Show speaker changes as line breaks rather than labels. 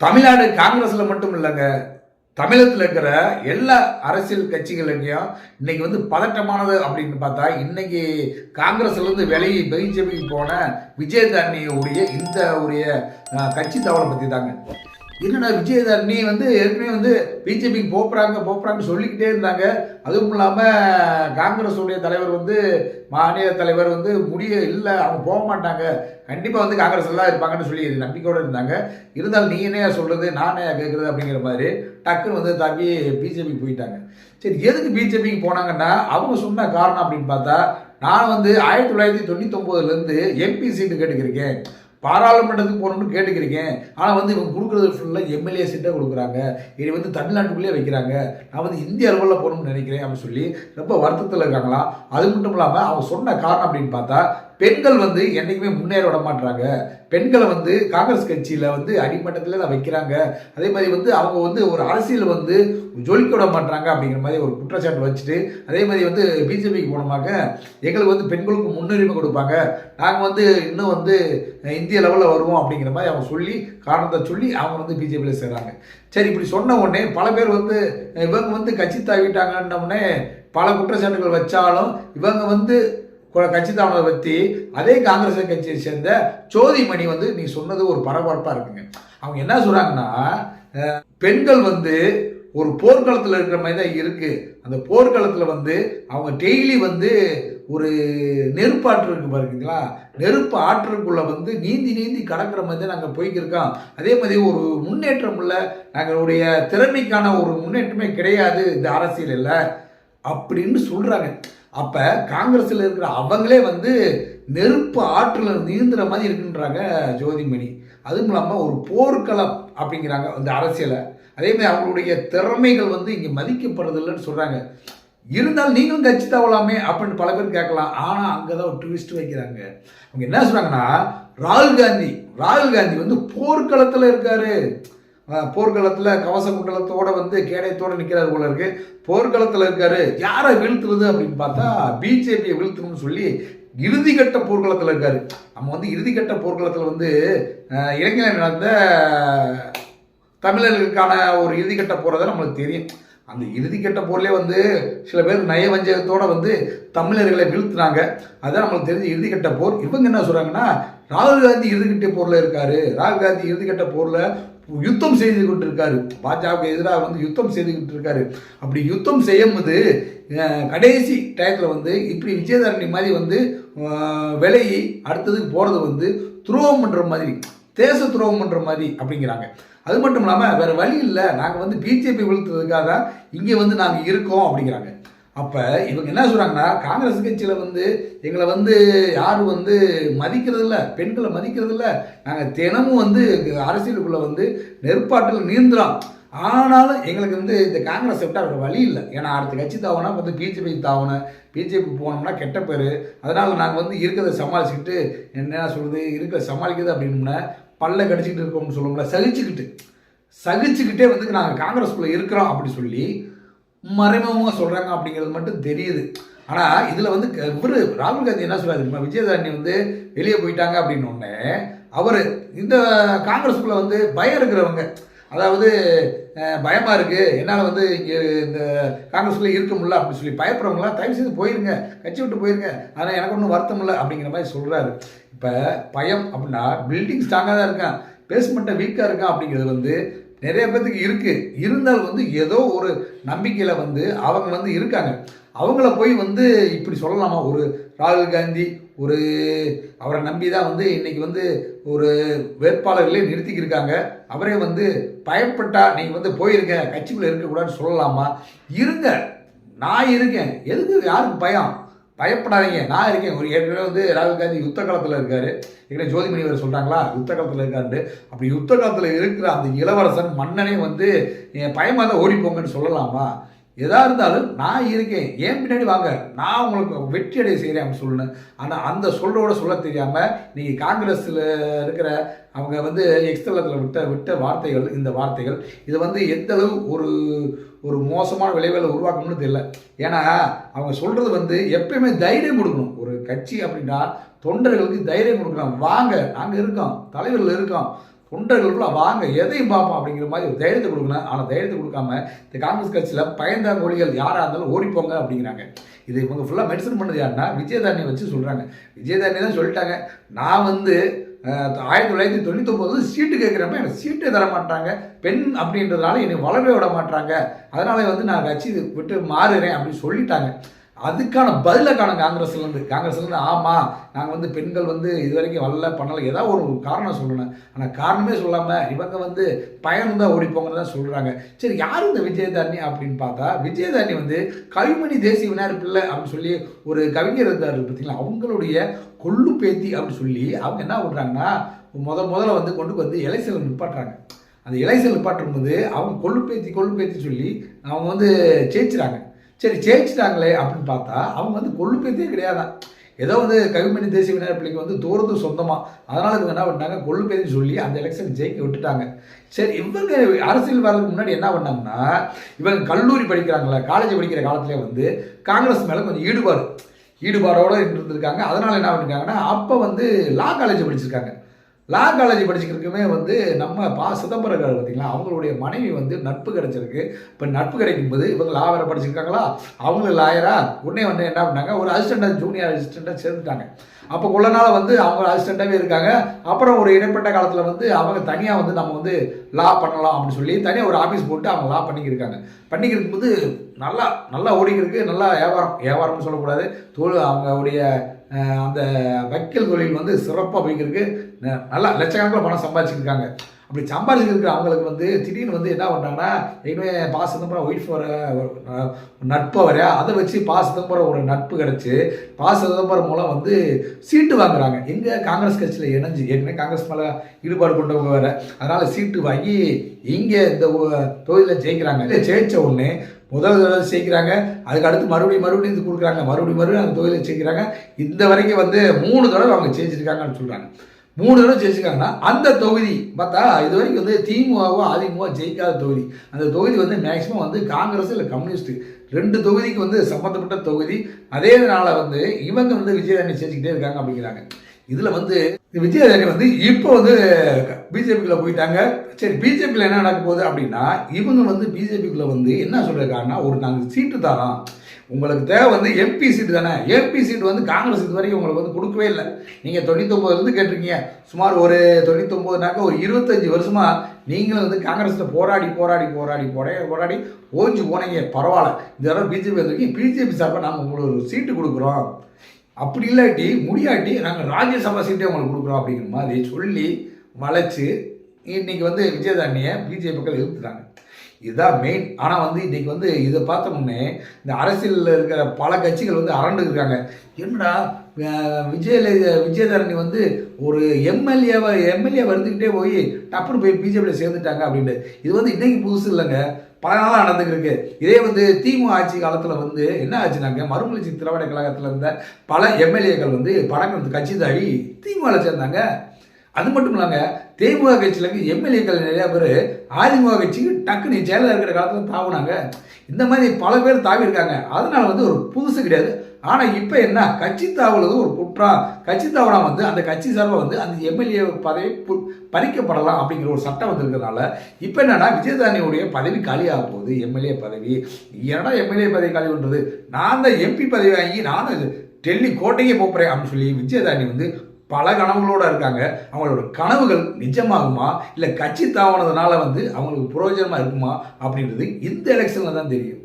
தமிழ்நாடு காங்கிரஸில் மட்டும் இல்லைங்க. தமிழகத்தில் இருக்கிற எல்லா அரசியல் கட்சிகளுக்கையும் இன்னைக்கு வந்து பதட்டமானது அப்படின்னு பார்த்தா இன்னைக்கு காங்கிரஸ்லேருந்து வெளியே பிஜேபிக்கு போன விஜயதாரணியுடைய இந்த உடைய கட்சி தவளை பற்றி தாங்க என்னடா நீ வந்து ஏற்கனவே வந்து பிஜேபிக்கு போப்புறாங்க போப்புறாங்கன்னு சொல்லிக்கிட்டே இருந்தாங்க. அதுவும் இல்லாமல் காங்கிரஸுடைய தலைவர் வந்து மாநில தலைவர் வந்து முடிய இல்லை அவங்க போக மாட்டாங்க. கண்டிப்பாக வந்து காங்கிரஸ் எல்லாம் இருப்பாங்கன்னு சொல்லி நம்பிக்கையோடு இருந்தாங்க. இருந்தாலும் நீ என்னையா சொல்கிறது நானே கேட்குறது அப்படிங்கிற மாதிரி டக்குன்னு வந்து தாக்கி பிஜேபிக்கு போயிட்டாங்க. சரி எதுக்கு பிஜேபிக்கு போனாங்கன்னா அவங்க சொன்ன காரணம் அப்படின்னு பார்த்தா நான் வந்து ஆயிரத்தி தொள்ளாயிரத்தி தொண்ணூத்தொம்போதுலேருந்து எம்பி சீட்டு கேட்டுக்கிருக்கேன். பாராளுமன்றத்துக்கு போகணும்னு கேட்டுக்கிறீங்க. ஆனால் வந்து இவங்க கொடுக்குறது ஃபுல்லாக எம்எல்ஏ சீட்டாக கொடுக்குறாங்க. இனி வந்து தமிழ்நாட்டுக்குள்ளேயே வைக்கிறாங்க. நான் வந்து இந்திய அளவில் போகணும்னு நினைக்கிறேன் அப்படின்னு சொல்லி ரொம்ப வருத்தத்தில் இருக்காங்களாம் அது மட்டும் இல்லாமல் அவங்க சொன்ன காரணம் அப்படின்னு பார்த்தா பெண்கள் வந்து என்றைக்குமே முன்னேற விட மாட்டாங்க பெண்களை வந்து காங்கிரஸ் கட்சியில் வந்து அடிமட்டத்தில் தான் வைக்கிறாங்க. அதே மாதிரி வந்து அவங்க வந்து ஒரு அரசியல் வந்து ஜொலிக்க விட மாட்டாங்க அப்படிங்கிற மாதிரி ஒரு குற்றச்சாட்டு வச்சுட்டு அதே மாதிரி வந்து பிஜேபிக்கு போனோமாக்க எங்களுக்கு வந்து பெண்களுக்கு முன்னுரிமை கொடுப்பாங்க. நாங்கள் வந்து இன்னும் வந்து இந்திய லெவலில் வருவோம் அப்படிங்கிற மாதிரி அவங்க சொல்லி காரணத்தை சொல்லி அவங்க வந்து பிஜேபியில் சேர்றாங்க. சரி இப்படி சொன்ன உடனே பல பேர் வந்து இவங்க வந்து கட்சி தாவிட்டாங்கன்ன உடனே பல குற்றச்சாட்டுகள் வச்சாலும் இவங்க வந்து கட்சி தாவலை பற்றி அதே காங்கிரஸ் கட்சியை சேர்ந்த ஜோதிமணி வந்து நீ சொன்னது ஒரு பரபரப்பாக இருக்குங்க. அவங்க என்ன சொல்கிறாங்கன்னா பெண்கள் வந்து ஒரு போர்க்களத்தில் இருக்கிற மாதிரி தான் இருக்குது அந்த போர்க்களத்தில் வந்து அவங்க டெய்லி வந்து ஒரு நெருப்பாற்று இருக்கு பாருங்களா நெருப்பு ஆற்றுக்குள்ளே வந்து நீந்தி நீந்தி கடக்கிற மாதிரி தான் நாங்கள் போய்க்கிருக்கோம். அதே மாதிரி ஒரு முன்னேற்றம் இல்லை. நாங்களுடைய திறமைக்கான ஒரு முன்னேற்றமே கிடையாது இந்த அரசியலில் அப்படின்னு சொல்கிறாங்க அப்போ காங்கிரஸில் இருக்கிற அவங்களே வந்து நெருப்பு ஆற்றில் நீந்துற மாதிரி இருக்குன்றாங்க ஜோதிமணி. அதுவும் இல்லாமல் ஒரு போர்க்களம் அப்படிங்கிறாங்க அந்த அரசியலை. அதே மாதிரி அவங்களுடைய திறமைகள் வந்து இங்கே மதிக்கப்படுறதில்லைன்னு சொல்கிறாங்க இருந்தாலும் நீங்களும் கட்சி தவலாமே அப்படின்னு பல பேர் கேட்கலாம். ஆனால் அங்கே தான் ஒரு ட்விஸ்ட் வைக்கிறாங்க. அவங்க என்ன சொல்கிறாங்கன்னா ராகுல் காந்தி ராகுல் காந்தி வந்து போர்க்களத்தில் இருக்காரு. போர்க்களத்தில் கவச குண்டலத்தோடு வந்து கேடயத்தோடு நிற்கிறார் போல இருக்கு. போர்க்களத்தில் இருக்காரு. யாரை வீழ்த்துறது அப்படின்னு பார்த்தா பிஜேபியை வீழ்த்தணும்னு சொல்லி இறுதிக்கட்ட போர்க்களத்தில் இருக்காரு. நம்ம வந்து இறுதிக்கட்ட போர்க்களத்தில் வந்து இளைஞர் நடந்த தமிழர்களுக்கான ஒரு இறுதிக்கட்ட போகிறத நம்மளுக்கு தெரியும். அந்த இறுதிக்கட்ட போர்லேயே வந்து சில பேர் நயவஞ்சகத்தோடு வந்து தமிழர்களை வீழ்த்தினாங்க. அதான் நம்மளுக்கு தெரிஞ்ச இறுதிக்கட்ட போர். இவங்க என்ன சொல்கிறாங்கன்னா ராகுல் காந்தி இறுதிக்கட்ட போரில் இருக்காரு. ராகுல் காந்தி இறுதிக்கட்ட போரில் யுத்தம் செய்து கொண்டு இருக்காரு பாஜகவுக்கு எதிராக வந்து யுத்தம் செய்து இருக்காரு அப்படி யுத்தம் செய்யும்போது கடைசி டயத்தில் வந்து இப்படி விஜயதாரணி மாதிரி வந்து விலையை அடுத்ததுக்கு போகிறது வந்து துரோகம் பண்ணுற மாதிரி தேச துரோகம் பண்ணுற மாதிரி அப்படிங்கிறாங்க. அது மட்டும் இல்லாமல் வேறு வழி இல்லை. நாங்கள் வந்து பிஜேபி வீழ்த்துறதுக்காக தான் இங்கே வந்து நாங்கள் இருக்கோம் அப்படிங்கிறாங்க. அப்போ இவங்க என்ன சொல்கிறாங்கன்னா காங்கிரஸ் கட்சியில் வந்து எங்களை வந்து யாரும் வந்து மதிக்கிறதில்ல பெண்களை மதிக்கிறதில்ல நாங்கள் தினமும் வந்து அரசியலுக்குள்ளே வந்து நெருப்பாட்டில் நீந்துறோம். ஆனாலும் எங்களுக்கு வந்து இந்த காங்கிரஸ் விட்டால் வேறு வழி இல்லை. ஏன்னா அடுத்த கட்சி தாவனா வந்து பிஜேபி தாவணும் பிஜேபி போனோம்னா கெட்ட பேர். அதனால் நாங்கள் வந்து இருக்கிறத சமாளிச்சுக்கிட்டு என்ன சொல்கிறது இருக்கிற சமாளிக்கிறது அப்படின்னோம்னா பல்ல கடிச்சிக்கிட்டு இருக்கோம்னு சொல்லுவோம்ல சகிச்சுக்கிட்டு. சகிச்சுக்கிட்டே வந்து நாங்கள் காங்கிரஸ்குள்ளே இருக்கிறோம் அப்படி சொல்லி மறைமுகமாக சொல்கிறாங்க அப்படிங்கிறது மட்டும் தெரியுது. ஆனால் இதில் வந்து இவர் ராகுல் காந்தி என்ன சொல்கிறார் இப்போ விஜயதாரணி வந்து வெளியே போயிட்டாங்க அப்படின்னு அவர் இந்த காங்கிரஸ்குள்ளே வந்து பயம் இருக்கிறவங்க அதாவது பயமாக இருக்குது என்னால் வந்து இங்கே இந்த காங்கிரஸ்குள்ளே இருக்க முடியல அப்படின்னு சொல்லி பயப்படுறவங்களாம் தயவு செய்து போயிருங்க கட்சி விட்டு போயிருங்க ஆனால் எனக்கு ஒன்றும் வருத்தம் இல்லை அப்படிங்கிற மாதிரி சொல்கிறாரு இப்போ பயம் அப்படின்னா பில்டிங் ஸ்ட்ராங்காக தான் இருக்கான் பேஸ்மெண்ட்டை வீக்காக இருக்கான் அப்படிங்கிறது வந்து நிறைய பேர்த்துக்கு இருக்குது இருந்தால் வந்து ஏதோ ஒரு நம்பிக்கையில் வந்து அவங்க வந்து இருக்காங்க. அவங்கள போய் வந்து இப்படி சொல்லலாமா? ஒரு ராகுல் காந்தி ஒரு அவரை நம்பி தான் வந்து இன்றைக்கி வந்து ஒரு வேட்பாளர்களே நிறுத்திக்கிருக்காங்க. அவரே வந்து பயப்பட்டா நீங்கள் வந்து போயிருங்க கட்சிக்குள்ளே இருக்கக்கூடாதுன்னு சொல்லலாமா? இருங்க. நான் இருக்கேன். எதுக்கு? யாருக்கு பயம்? பயப்படாதீங்க. நான் இருக்கேன். ஒரு ஏற்கனவே வந்து ராகுல் காந்தி யுத்த காலத்தில் இருக்காரு. ஏற்கனவே ஜோதிமணி அவர் சொல்கிறாங்களா யுத்த காலத்தில் இருக்காரு அப்படி யுத்த காலத்தில் இருக்கிற அந்த இளவரசன் மன்னனே வந்து என் பயமாக தான் ஓடிப்போங்கன்னு சொல்லலாமா? எதாக இருந்தாலும் நான் இருக்கேன். ஏன் பின்னாடி வாங்க? நான் உங்களுக்கு வெற்றி அடைய செய்கிறேன் அப்படின்னு சொல்லணும். ஆனால் அந்த சொல்றோட சொல்ல தெரியாமல் நீங்கள் காங்கிரஸில் இருக்கிற அவங்க வந்து எக்ஸ்தலத்தில் விட்ட விட்ட வார்த்தைகள் இந்த வார்த்தைகள் இது வந்து எந்த அளவு ஒரு ஒரு மோசமான விளைவுகளை உருவாக்கணும்னு தெரியல. ஏன்னா அவங்க சொல்கிறது வந்து எப்பயுமே தைரியம் கொடுக்கணும். ஒரு கட்சி அப்படின்னா தொண்டர்களுக்கு தைரியம் கொடுக்கணும் வாங்க நாங்கள் இருக்கோம். தலைவர்கள் இருக்கோம். தொண்டர்களுக்குள்ள வாங்க எதையும் பார்ப்போம் அப்படிங்கிற மாதிரி ஒரு தைரியத்தை கொடுக்கணும். ஆனால் தைரியத்தை கொடுக்காம இந்த காங்கிரஸ் கட்சியில் பயந்த மொழிகள் யாராக இருந்தாலும் ஓடிப்போங்க அப்படிங்கிறாங்க. இது இவங்க ஃபுல்லாக மெடிசன் பண்ணது யாருன்னா விஜயதானியை வச்சு சொல்கிறாங்க விஜயதானி தான் சொல்லிட்டாங்க. நான் வந்து ஆயிரத்தி தொள்ளாயிரத்தி தொண்ணூத்தொம்பது சீட்டு கேட்குறப்ப எனக்கு சீட்டே தர மாட்டாங்க. பெண் அப்படின்றதுனால என்னை வளரவே விட மாட்டாங்க. அதனால வந்து நான் கட்சி விட்டு மாறுறேன் அப்படின்னு சொல்லிட்டாங்க. அதுக்கான பதிலை காணும் காங்கிரஸ்லேருந்து காங்கிரஸ்லேருந்து ஆமாம் நாங்கள் வந்து பெண்கள் வந்து இது வரைக்கும் வரல பண்ணலை ஏதாவது ஒரு காரணம் சொல்லணும். ஆனால் காரணமே சொல்லாமல் இவங்க வந்து பயணம் தான் ஓடிப்போங்கன்னு தான் சொல்கிறாங்க சரி யார் இந்த விஜயதாரணி அப்படின்னு பார்த்தா விஜயதாரணி வந்து கவிமணி தேசிய விநாயகர் பிள்ளை அப்படின்னு சொல்லி ஒரு கவிஞர் இருந்தார் பார்த்தீங்களா? அவங்களுடைய கொள்ளு பேத்தி அப்படின்னு சொல்லி அவங்க என்ன பண்ணுறாங்கன்னா முத முதல்ல வந்து கொண்டு வந்து எலெக்ஷனில் நிப்பாட்டுறாங்க. அந்த எலெக்ஷன் நிப்பாட்டும் போது அவங்க கொள்ளு பேத்தி கொள்ளு பேத்தி சொல்லி அவங்க வந்து ஜெயிச்சுறாங்க. சரி ஜெயிச்சிட்டாங்களே அப்படின்னு பார்த்தா அவங்க வந்து கொள்ளுப்பேத்தே கிடையாதான். ஏதோ வந்து கவிமணி தேசிய விநாயகர் பிள்ளைக்கு வந்து தூரத்து சொந்தமாக அதனால் இவங்க என்ன பண்ணாங்க கொள்ளுப்பேதி சொல்லி அந்த எலெக்ஷன் ஜெயிக்க விட்டுட்டாங்க. சரி இவங்க அரசியல் வர்றதுக்கு முன்னாடி என்ன பண்ணாங்கன்னா இவங்க கல்லூரி படிக்கிறாங்களே காலேஜ் படிக்கிற காலத்திலே வந்து காங்கிரஸ் மேலே கொஞ்சம் ஈடுபாடு. ஈடுபாடோடு இருந்திருக்காங்க அதனால் என்ன பண்ணிருக்காங்கன்னா அப்போ வந்து லா காலேஜ் படிச்சிருக்காங்க. லா காலேஜ் படிச்சுக்கிறதுக்குமே வந்து நம்ம பா சிதம்பரம் பார்த்தீங்களா அவங்களுடைய மனைவி வந்து நட்பு கிடைச்சிருக்கு. இப்போ நட்பு கிடைக்கும் போது இவங்க லா வேறு படிச்சிருக்காங்களா? அவங்களும் லாயரா உடனே வந்து என்ன பண்ணாங்க? ஒரு அசிஸ்டண்டாக ஜூனியர் அசிஸ்டண்ட்டாக சேர்ந்துட்டாங்க. அப்போ உள்ள நாள் வந்து அவங்க அசிஸ்டண்ட்டாகவே இருக்காங்க. அப்புறம் ஒரு இடைப்பட்ட காலத்தில் வந்து அவங்க தனியாக வந்து நம்ம வந்து லா பண்ணலாம் அப்படின்னு சொல்லி தனியாக ஒரு ஆஃபீஸ் போட்டு அவங்க லா பண்ணிக்கிருக்காங்க. பண்ணிக்கிருக்கும் போது நல்லா நல்லா ஓடிக்கிருக்கு. நல்லா வியாபாரம் வியாபாரம்னு சொல்லக்கூடாது. தொழில் அவங்களுடைய அந்த வக்கீல் தொழில் வந்து சிறப்பாக போய்க்கிருக்கு. நல்லா லட்சக்கணக்கில் பணம் சம்பாதிச்சிருக்காங்க அப்படி சம்பாதிச்சிருக்கிற அவங்களுக்கு வந்து திடீர்னு வந்து என்ன பண்ணுறாங்கன்னா ஏற்கனவே பாச சிதம்பரம் ஒய்ஃப் வர ஒரு, நட்பு வர அதை வச்சு பா சிதம்பரம் ஒரு நட்பு கிடச்சி பா சிதம்பரம் மூலம் வந்து சீட்டு வாங்குறாங்க. எங்கே காங்கிரஸ் கட்சியில் இணைஞ்சு ஏற்கனவே காங்கிரஸ் மேலே ஈடுபாடு கொண்டவங்க வேறு. அதனால் சீட்டு வாங்கி இங்கே இந்த தொழிலில் தொகுதியில் ஜெயிக்கிறாங்க. இல்லை ஜெயிச்ச உடனே முதல் தடவை ஜெயிக்கிறாங்க. அதுக்கு அடுத்து மறுபடியும் மறுபடியும் இது கொடுக்குறாங்க. மறுபடியும் மறுபடியும் அந்த தொகுதியில் ஜெயிக்கிறாங்க. இந்த வரைக்கும் வந்து மூணு தடவை அவங்க ஜெயிச்சிருக்காங்கன்னு சொல்கிறாங்க மூணு தடவை ஜெயிச்சிருக்காங்கன்னா அந்த தொகுதி பார்த்தா இது வரைக்கும் வந்து திமுகவோ அதிமுக ஜெயிக்காத தொகுதி. அந்த தொகுதி வந்து மேக்சிமம் வந்து காங்கிரஸ் இல்லை கம்யூனிஸ்ட். ரெண்டு தொகுதிக்கு வந்து சம்மந்தப்பட்ட தொகுதி. அதேனால வந்து இவங்க வந்து விஜயதாரணி ஜெயிச்சுக்கிட்டே இருக்காங்க அப்படிங்கிறாங்க. இதில் வந்து விஜயதாரணி வந்து இப்போ வந்து பிஜேபிக்குள்ளே போயிட்டாங்க. சரி பிஜேபியில் என்ன நடக்க போகுது அப்படின்னா இவங்க வந்து பிஜேபிக்குள்ளே வந்து என்ன சொல்லியிருக்காங்கன்னா ஒரு நாங்கள் சீட்டு தரோம் உங்களுக்கு தேவை வந்து எம்பி சீட்டு தானே? எம்பி சீட்டு வந்து காங்கிரஸ் இது வரைக்கும் உங்களுக்கு வந்து கொடுக்கவே இல்லை. நீங்கள் தொண்ணூத்தொம்பதுலேருந்து கேட்டிருக்கீங்க. சுமார் ஒரு தொண்ணூத்தொம்பதுனாக்க ஒரு இருபத்தஞ்சி வருஷமாக நீங்களும் வந்து காங்கிரஸில் போராடி போராடி போராடி போராடி போராடி ஓஞ்சு போனீங்க. பரவாயில்ல. இந்த தடவை பிஜேபி வந்திருக்கீங்க பிஜேபி சார்பாக நாங்கள் உங்களுக்கு ஒரு சீட்டு கொடுக்குறோம். அப்படி இல்லாட்டி முடியாட்டி நாங்கள் ராஜ்யசபா சீட்டே உங்களுக்கு கொடுக்குறோம் அப்படிங்கிற மாதிரி சொல்லி வளைச்சு இன்றைக்கி வந்து விஜயதாரணியை பிஜேபி மக்கள் எதிர்த்துட்டாங்க. இதுதான் மெயின் ஆனால் வந்து இன்றைக்கி வந்து இதை பார்த்தோம்னே இந்த அரசியலில் இருக்கிற பல கட்சிகள் வந்து அரண்டு இருக்காங்க. என்னடா அஹ், விஜயதரணி விஜயதாரணி வந்து ஒரு எம்எல்ஏவை எம்எல்ஏ வந்துக்கிட்டே போய் டப்புன்னு போய் பிஜேபியில் சேர்ந்துட்டாங்க அப்படின்ட்டு. இது வந்து இன்றைக்கி புதுசு இல்லைங்க. பல நாளாக நடந்துக்கிருக்கு இதே வந்து திமுக ஆட்சி காலத்தில் வந்து என்ன ஆச்சுனாங்க? மறுமலர்ச்சி திராவிட கழகத்தில் இருந்த பல எம்எல்ஏக்கள் வந்து படங்கள் கட்சி தாவி திமுகவில் சேர்ந்தாங்க. அது மட்டும் இல்லைங்க திமுக கட்சியில் எம்எல்ஏக்கள் நிறையா பேர் அதிமுக கட்சிக்கு டக்குன்னு ஜெயலலிதா இருக்கிற காலத்தில் தாவுனாங்க. இந்த மாதிரி பல பேர் தாவி இருக்காங்க அதனால வந்து ஒரு புதுசு கிடையாது. ஆனால் இப்போ என்ன? கட்சி தாவுறது ஒரு குற்றம் கட்சி தாவனா வந்து அந்த கட்சி சார்பாக வந்து அந்த எம்எல்ஏ பதவி பறிக்கப்படலாம் அப்படிங்கிற ஒரு சட்டம் வந்திருக்கிறதுனால இப்போ என்னன்னா விஜயதானியுடைய பதவி காலியாக போகுது. எம்எல்ஏ பதவி. என்னடா எம்எல்ஏ பதவி காலி பண்ணுறது நான் தான் எம்பி பதவி வாங்கி நான் தான் டெல்லி கோட்டைக்கே போகிறேன் அப்படின்னு சொல்லி விஜயதானி வந்து பல கனவுகளோடு இருக்காங்க. அவங்களோட கனவுகள் நிஜமாகுமா? இல்லை கட்சி தாவனதுனால வந்து அவங்களுக்கு பிரயோஜனமாக இருக்குமா? அப்படின்றது இந்த எலெக்ஷனில் தான் தெரியும்.